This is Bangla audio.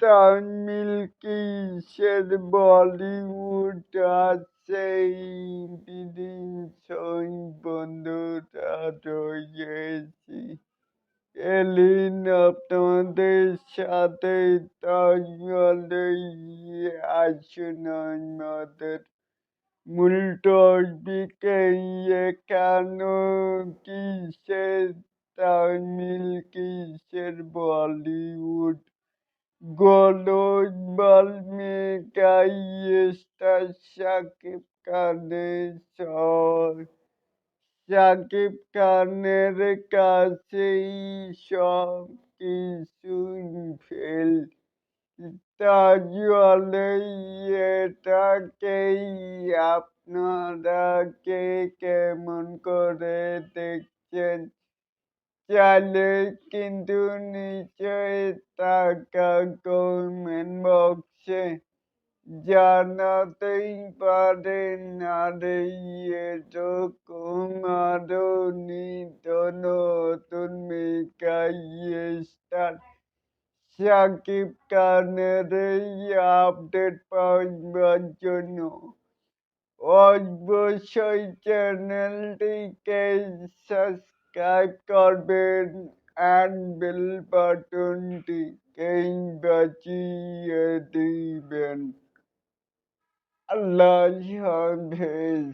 তামিল, কিসের বলিউড আছে বিদিন সই বন্ধুরা রয়েছি। এলিন, আপনাদের সাথে তাহলে আসুন আমাদের মূল টপিকে কেন? কিসের তামিল কিসের বলিউড গলদ বাল্মিকাই স্টার শাকিব খানের সর। শাকিব খানের কাছেই সব কিছু ফেল। তাহলে এটাকেই আপনারা কে কেমন করে দেখছেন? চাইলে কিন্তু নিচে টাকা কমেন্ট বক্সে জানাতেই পারেন আর এরকম আরও নিত্য নতুন মেকাই স্টার শাকিব খানের এই আপডেট পাওয়ার জন্য অবশ্যই চ্যানেলটিকে সাবস্ক্রাইব করবেন অ্যান্ড বেল বাটনটিকেই বাঁচিয়ে দিবেন আল্লাহ হাফেজ